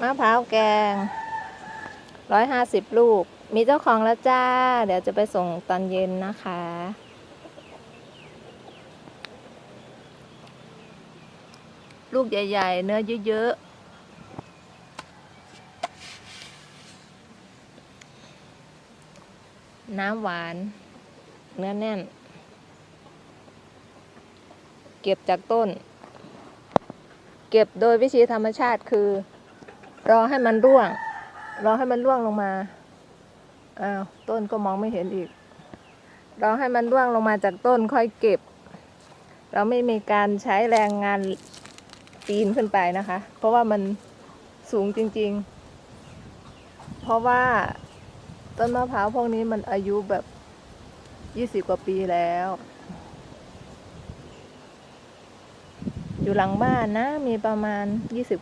มะพร้าวแกงร้อยห้าสิบลูก มีเจ้าของแล้วจ้า เดี๋ยวจะไปส่งตอนเย็นนะคะ ลูกใหญ่ ๆ เนื้อเยอะ ๆน้ำหวาน เนื้อแน่น เก็บจากต้น เก็บโดยวิธีธรรมชาติคือ รอให้มันร่วง รอให้มันร่วงลงมาอ้าวต้นก็มองไม่เห็นอีก รอให้มันร่วงลงมาจากต้นค่อยเก็บ เราไม่มีการใช้แรงงานปีนขึ้นไปนะคะ เพราะว่ามันสูงจริง ๆ เพราะว่าต้นมะพร้าวพวกนี้มันอายุแบบยี่สิบกว่าปีแล้ว อยู่หลังบ้านนะ มีประมาณยี่สิบ